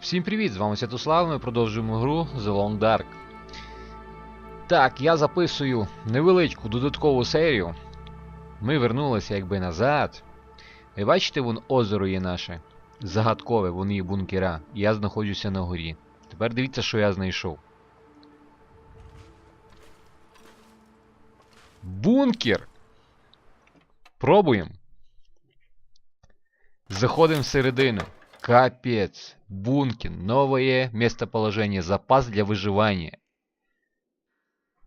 Всім привіт! З вами Святослав, ми продовжуємо гру The Long Dark. Так, я записую невеличку додаткову серію. Ми вернулися якби назад. Ви бачите, вон озеро є наше. Загадкове, вон є бункера. Я знаходжуся на горі. Тепер дивіться, що я знайшов. Бункер! Пробуємо. Заходим всередину. Капец. Бункер. Новое местоположение. Запас для виживання.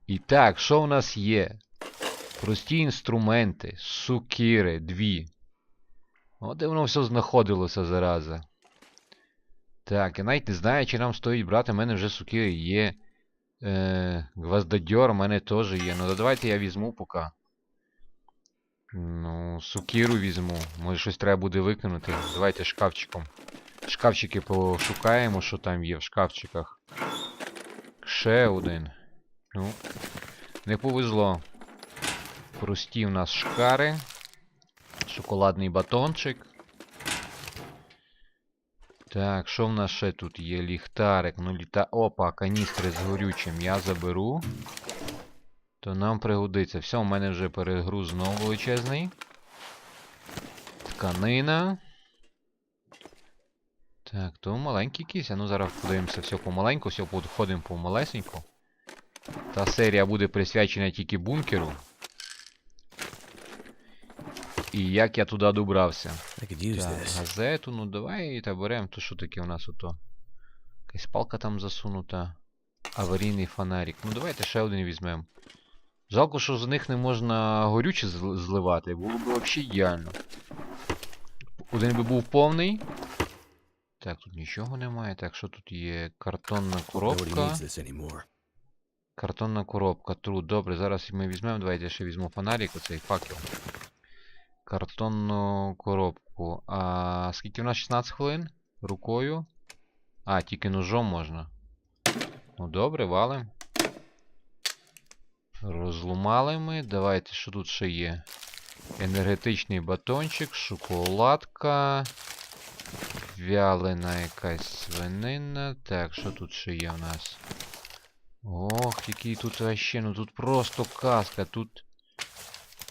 І так, що у нас є? Прості інструменти. Сукіри. Дві. От де воно все знаходилося зараза. Так, я навіть не знаю, чи нам стоїть брати. У мене вже сукири є. Е, гвоздодьор у мене теж є. Ну давайте я візьму поки. Ну, сукіру візьму. Може щось треба буде викинути. Давайте шкафчиком. Шкафчики пошукаємо, що там є в шкафчиках. Ще один. Ну, не повезло. Прості в нас шкари. Шоколадний батончик. Так, що в нас ще тут є? Ліхтарик. Ну, літа. Опа, каністри з горючим я заберу. То нам пригодиться. Все, у мене вже перегруз знову величезний. Тканина. Так, то маленький якийсь. А ну зараз подивимося все помаленьку, все підходимо помалесеньку. Та серія буде присвячена тільки бункеру. І як я туди добрався. Так, газету, ну давай та беремо. То що таке у нас ото? Якась палка там засунута. Аварійний фонарик. Ну давайте ще один візьмемо. Жалко, що з них не можна горюче зливати. Було б взагалі ідеально. Один би був повний. Так, тут нічого немає. Так, що тут є? Картонна коробка. Картонна коробка. Тру. Добре, зараз ми візьмемо. Давайте я ще візьму фонарик, оцей факел. Картонну коробку. А скільки в нас 16 хвилин? Рукою? А, тільки ножом можна. Ну добре, валим. Розломали ми. Давайте, що тут ще є? Енергетичний батончик, шоколадка. Вялена якась свинина. Так, що тут ще є в нас? Ох, який тут вообще, ну тут просто казка, тут...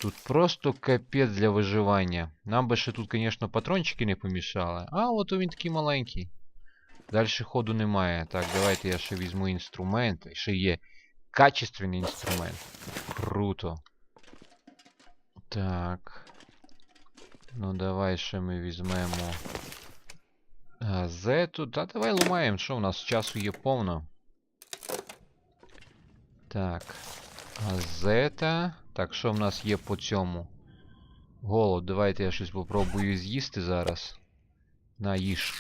Тут просто капець для виживання. Нам би ще тут, звісно, патрончики не помішали. А, от він такий маленький. Далі ходу немає. Так, давайте я ще візьму інструмент. Ще є качественний інструмент. Круто. Так. Ну давай ще ми візьмемо газету. Та давай ломаємо, що в нас часу є повно. Так. Газета. Так, що в нас є по цьому? Голод, давайте я щось попробую з'їсти зараз. На їж.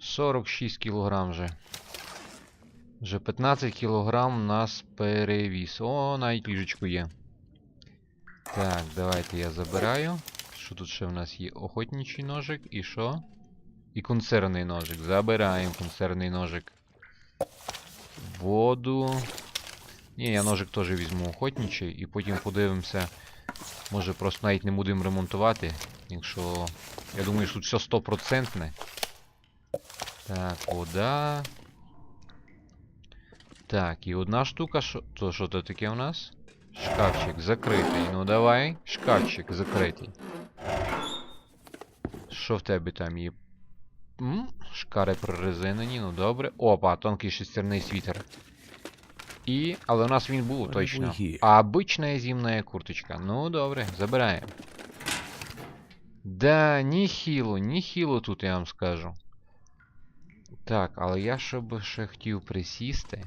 46 кілограм вже. Вже 15 кілограм нас перевіз. О, навіть ліжечко є. Так, давайте я забираю. Що тут ще в нас є? Охотничий ножик і що? І консервний ножик. Забираємо консервний ножик. Воду. Ні, я ножик теж візьму охотничий і потім подивимося. Може просто навіть не будемо ремонтувати. Якщо. Я думаю, що тут все стопроцентне. Так, вода. Так, і одна штука, що. То що то таке у нас? Шкафчик закритий. Ну давай. Шкафчик закритий. Що в тебе там є? М? Шкари прорезинені, ну добре. Опа, тонкий шестерний світер. І. Але у нас він був точно. А обична зімна курточка. Ну добре, забираємо. Да, ні хіло, ні хіло тут я вам скажу. Так, але я ще би ще хотів присісти.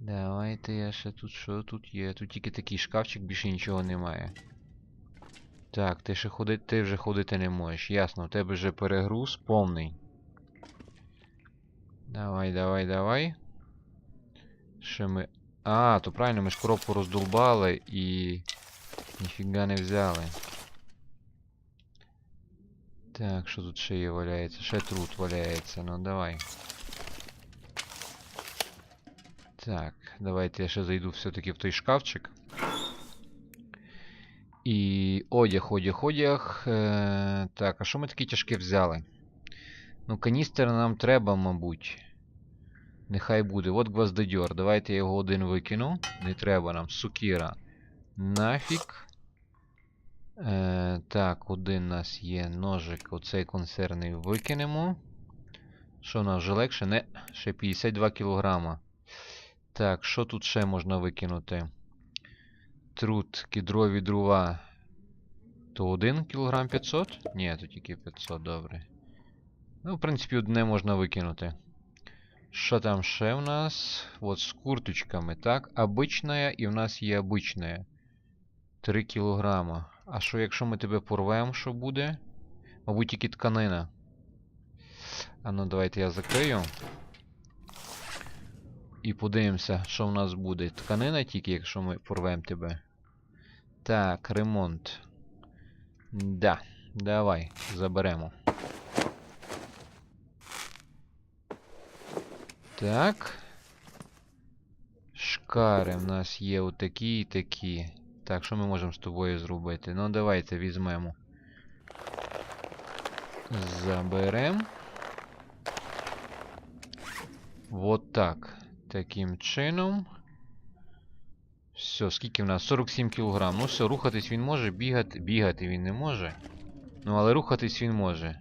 Давайте я ще тут що тут є? Тут тільки такий шкафчик, більше нічого немає. Так, ти ще ходити, ти вже ходити не можеш. Ясно, у тебе вже перегруз повний. Давай, давай, давай. Ще ми. А, то правильно, ми ж коробку роздолбали і. Ніфіга не взяли. Так, що тут ще є валяється? Ще труд валяється, ну давай. Так, давайте я ще зайду все-таки в той шкафчик. І одяг, одяг, одяг. Е, так, а що ми таке тяжке взяли? Ну, каністер нам треба, мабуть. Нехай буде. От гвоздодьор. Давайте я його один викину. Не треба нам. Сукіра. Нафіг. Е, так, один у нас є ножик. Оцей консервний викинемо. Що у нас вже легше? Не, ще 52 кілограма. Так, що тут ще можна викинути? Труд, кедрові дрова. То 1 кілограм 500? Ні, то тільки 500, добре. Ну, в принципі, одне можна викинути. Що там ще в нас? От з курточками, так? Обичная і в нас є обичная. 3 кілограма. А що якщо ми тебе порвемо, що буде? Мабуть, тільки тканина. А ну давайте я закрию. І подивимося, що в нас буде. Тканина тільки, якщо ми порвемо тебе. Так, ремонт. Да, давай, заберемо. Так. Шкари в нас є отакі і такі. Так, що ми можемо з тобою зробити? Ну, давайте візьмемо. Заберемо. Вот так. Таким чином. Все, скільки в нас? 47 кг. Ну все, рухатись він може, бігати. Бігати він не може. Ну, але рухатись він може.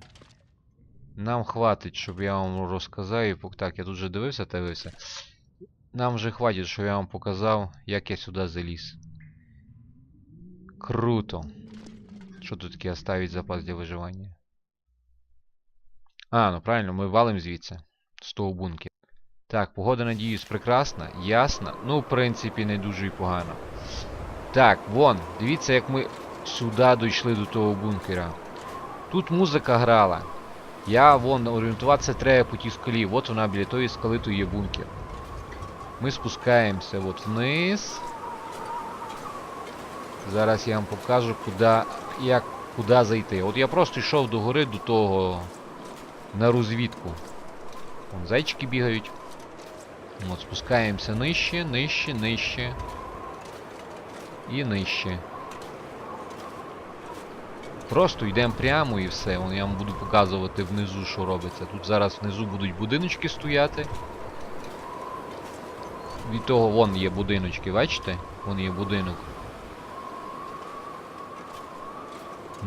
Нам хватить, щоб я вам розказав і Так, я тут вже дивився, дивився. Нам вже хватить, щоб я вам показав, як я сюди заліз. Круто. Що тут таке оставить запас для виживання? А, ну правильно, ми валим звідси. З того бункера. Так, погода, надіюсь, прекрасна, ясна. Ну, в принципі, не дуже і погано. Так, вон, дивіться, як ми сюди дійшли до того бункера. Тут музика грала. Я вон орієнтуватися треба по тій скалі. От вона біля тої скали, то є бункер. Ми спускаємося от вниз. Зараз я вам покажу, куди, як, куди зайти. От я просто йшов до гори до того на розвідку. Вон зайчики бігають. От, спускаємося нижче, нижче, нижче. І нижче. Просто йдемо прямо і все. Я вам буду показувати внизу, що робиться. Тут зараз внизу будуть будиночки стояти. Від того вон є будиночки, бачите? Вон є будинок.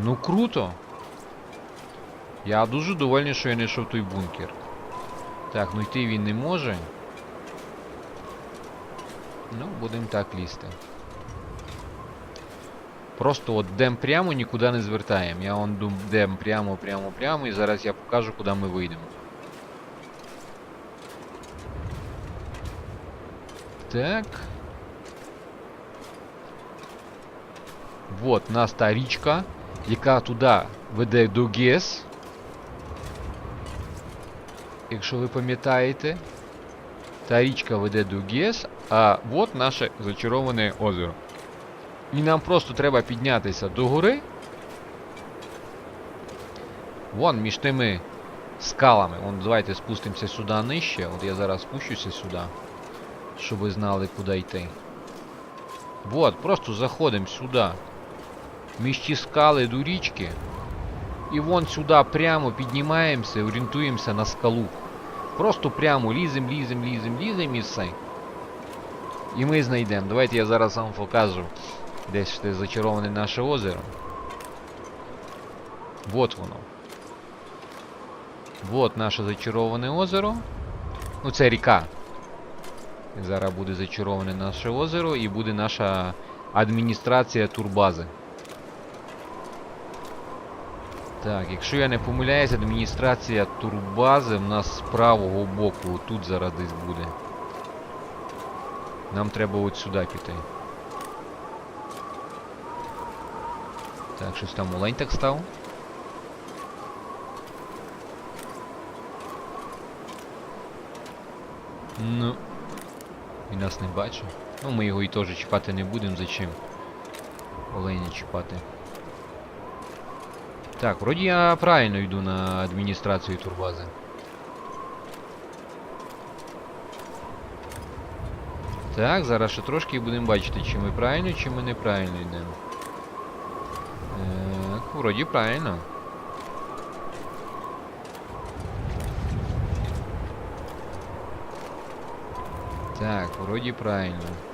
Ну круто. Я дуже довольний, що я не йшов той бункер. Так, ну йти він не може. Ну, будемо так лізти. Просто от йдемо прямо, нікуди не звертаємо. Я вон дум- йдемо прямо, прямо, прямо, і зараз я покажу, куди ми вийдемо. Так. Вот, у нас та річка, яка туди веде до ГЕС. Якщо ви пам'ятаєте. Та річка веде до а от наше зачароване озеро. І нам просто треба піднятися до гори. Вон між тими скалами. Вон, давайте спустимося сюди нижче. От я зараз спущуся сюди. Щоб ви знали, куди йти. Вот, просто заходимо сюди. Між ті скали до річки. І вон сюди прямо піднімаємося, орієнтуємося на скалу. Просто прямо лізем, лізем, лізем, лізем і все. І ми знайдемо. Давайте я зараз вам покажу. Десь те зачароване наше озеро. Вот воно. Вот наше зачароване озеро. Ну це ріка. Зараз буде зачароване наше озеро і буде наша адміністрація турбази. Так, якщо я не помиляюсь, адміністрація турбази в нас з правого боку, тут зараз десь буде. Нам треба от сюди піти. Так, щось там олень так став. Ну. Він нас не бачить. Ну, ми його і теж чіпати не будемо, зачем? Оленя чіпати. Так, вроде я правильно иду на администрацию турбазы. Так, зараз ще трошки будемо бачити, чи ми правильно, чи ми неправильно йдемо. Так, вроді правильно. Так, вроді правильно.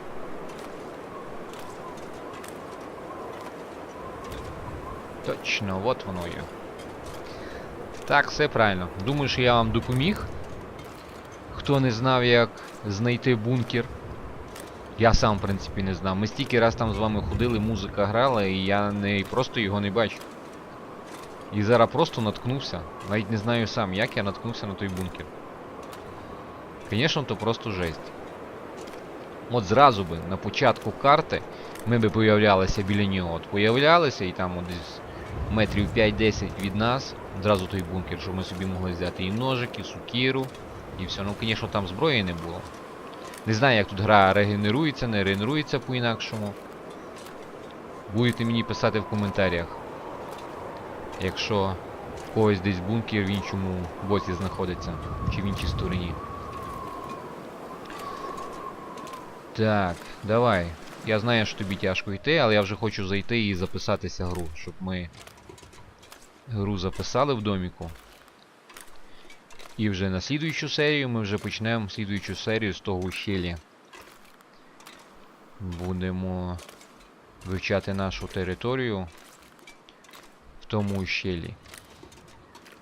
Точно, от воно є. Так, все правильно. Думаю, що я вам допоміг. Хто не знав, як знайти бункер. Я сам, в принципі, не знав. Ми стільки раз там з вами ходили, музика грала, і я не просто його не бачу. І зараз просто наткнувся. Навіть не знаю сам, як я наткнувся на той бункер. Звісно, то просто жесть. От зразу би на початку карти ми би появлялися біля нього. От появлялися і там от десь метрів 5-10 від нас. Зразу той бункер, щоб ми собі могли взяти і ножик, і сукіру, і все. Ну, звісно, там зброї не було. Не знаю, як тут гра регенерується, не регенерується по-інакшому. Будете мені писати в коментарях. Якщо когось десь бункер в іншому боці знаходиться, чи в іншій стороні. Так, давай. Я знаю, що тобі тяжко йти, але я вже хочу зайти і записатися гру, щоб ми гру записали в доміку. І вже на слідуючу серію ми вже почнемо слідуючу серію з того ущелля. Будемо вивчати нашу територію в тому ущелі.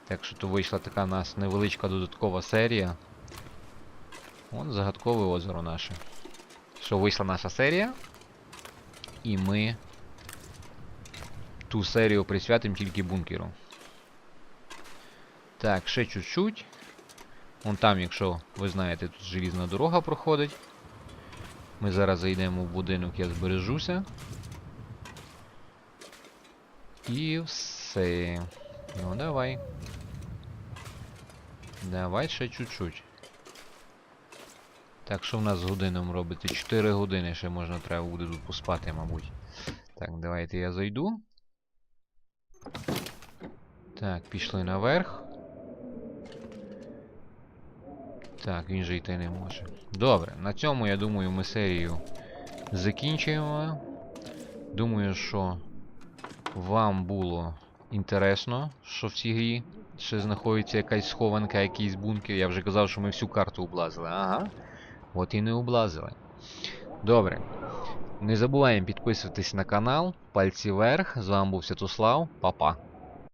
Так що то вийшла така у нас невеличка додаткова серія. Вон загадкове озеро наше. Що вийшла наша серія. І ми ту серію присвятимо тільки бункеру. Так, ще чуть-чуть. Вон там, якщо ви знаєте, тут желізна дорога проходить. Ми зараз зайдемо в будинок, я збережуся. І все. Ну давай. Давай ще чуть-чуть. Так, що в нас з годином робити? 4 години ще можна треба буде тут поспати, мабуть. Так, давайте я зайду. Так, пішли наверх. Так, він же йти не може. Добре, на цьому, я думаю, ми серію закінчуємо. Думаю, що вам було інтересно, що в цій грі ще знаходиться якась схованка, якийсь бункер. Я вже казав, що ми всю карту облазили. Ага. От і не облазили. Добре. Не забуваємо підписуватись на канал. Пальці вверх. З вами був Святослав. Па-па.